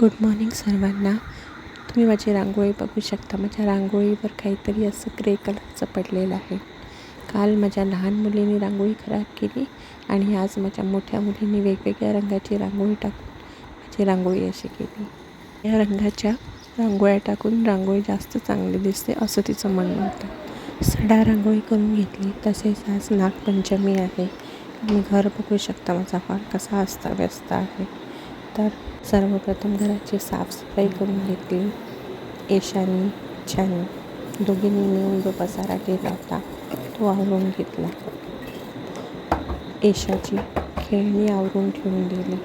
Good morning सर्वांना. तुम्ही माझी रांगोळी बघू शकता. माझ्या रांगोळीवर काहीतरी असं ग्रे कलरचं पडलेलं आहे. काल माझ्या लहान मुलीने रांगोळी खराब केली आणि आज माझ्या मोठ्या मुलीने वेगवेगळ्या रंगाची रांगोळी टाकून माझी रांगोळी अशी केली. या रंगाच्या रांगोळ्या टाकून रांगोळी जास्त चांगली दिसते असं तिचं म्हणणं होतं सडा रांगोळी करून घेतली. तसेच आज नागपंचमी आहे. मी घर बघू शकता. माझा हॉल कसा अस्ताव्यस्त आहे. तर सर्वप्रथम घराची साफसफाई करून घेतली. एशानी छान. दोघींनी मिळून जो पसारा केला होता तो आवरून घेतला. एशाची खेळणी आवरून ठेवून दिली.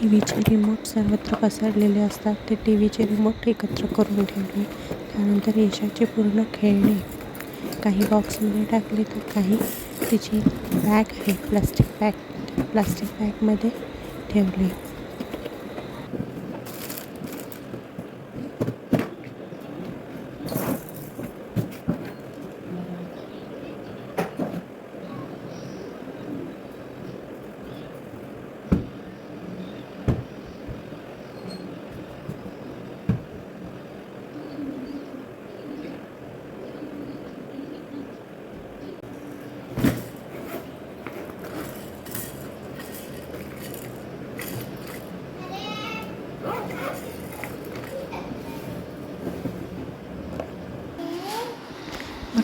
टी व्हीचे रिमोट सर्वत्र पसरलेले असतात. ते टी व्हीचे रिमोट एकत्र करून ठेवले त्यानंतर यशाचे पूर्ण खेळणे. काही बॉक्समध्ये टाकले तर काही तिची बॅग आहे प्लास्टिक बॅग प्लास्टिक बॅगमध्ये ठेवले.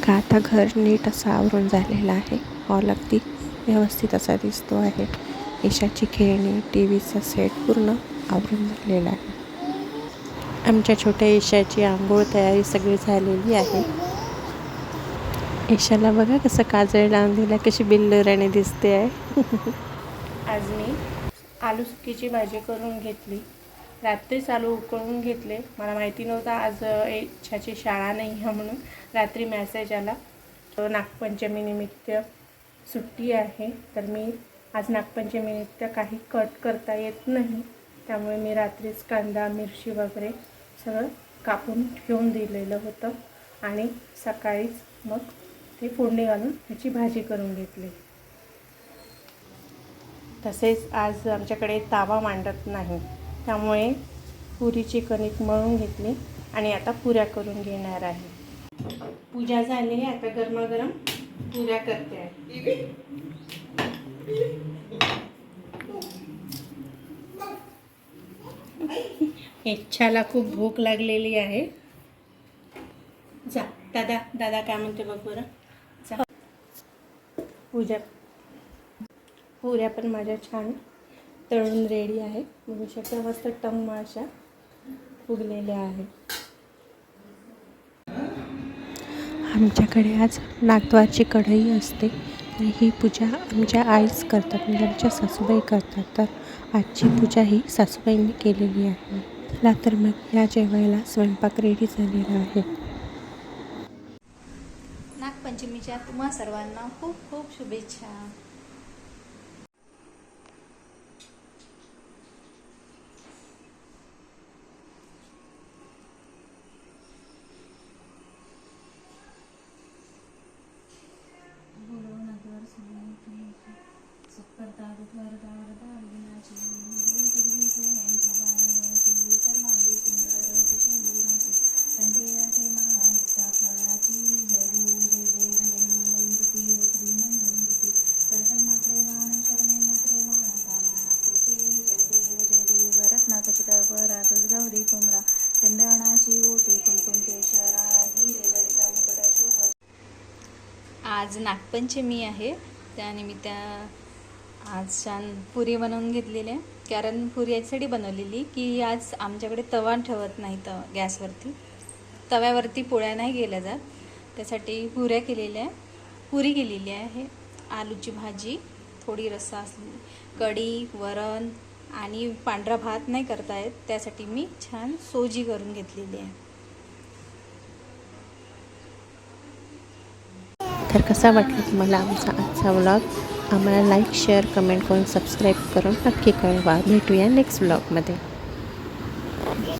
का आता घर नीट असं आवरून झालेलं आहे? हॉल अगदी व्यवस्थित असा दिसतो आहे. ईशाची खेळणी टी व्हीचा सेट पूर्ण आवरून झालेला आहे. आमच्या छोट्या ईशाची आंघोळ तयारी सगळी झालेली आहे. ईशाला बघा कसं काजळ लावून दिला कशी बिल्लराने दिसते आहे. आज मी आलू सुकीची भाजी करून घेतली. रात्रीच आलू उकळून घेतले. मला माहिती नव्हतं आज इच्छाची शाळा नाही आहे म्हणून. रात्री मॅसेज आला. तर सुट्टी आहे. तर मी आज नागपंचमीनिमित्त काही कट करता येत नाही. त्यामुळे मी रात्रीच कांदा मिरची वगैरे सगळं कापून ठेवून दिलेलं होतं. आणि सकाळीच मग ते फोडणी घालून त्याची भाजी करून घेतली. तसेच आज आमच्याकडे तावा मांडत नाही. त्यामुळे पुरीची कणिक मळून घेतली आणि आता पुऱ्या करून घेणार आहे. पूजा झाली आता गरमागरम पुऱ्या करते आहे. इच्छाला खूप भूक लागलेली आहे. जा दादा दादा काय म्हणते बघ बरं. जा. पूजा पुऱ्या पण माझ्या छान तळून रेडी आहे. बघू शकता मस्त टम्म अशा फुगलेल्या आहेत. आमच्याकडे आज नागद्वारची कढई असते ही पूजा आमच्या आईच करतात म्हणजे आमच्या सासूबाई करतात. तर आजची पूजा ही सासूबाईंनी केलेली आहे. चला तर मग या जेवायला स्वयंपाक रेडी झालेला आहे. नागपंचमीच्या तुम्हा सर्वांना खूप खूप शुभेच्छा. रत्नाकचितपरातच गौरी कुमरा चंदनाची ओटी कुंकुम केशरा हिरे जडित आज नागपंचमी आहे. त्यानिमित्त आज छान पुरी बनवून घेतलेली आहे. कारण पुरी याच्यासाठी बनवलेली की आज आमच्याकडे तवा ठेवत नाही तर गॅसवरती. तव्यावरती पोळ्या नाही केल्या जात. त्यासाठी पुऱ्या केलेल्या आहे. पुरी केलेली आहे. आलूची भाजी थोडी रस्सा असली कढी वरण आणि पांढरा भात नाही करता येत. त्यासाठी मी छान सोजी करून घेतलेली आहे. तर कसा वाटला तुम्हाला आमचा आजचा व्लॉग आम्हाला लाईक शेअर कमेंट करून सबस्क्राईब करून नक्की कळवा. भेटूया नेक्स्ट ब्लॉगमध्ये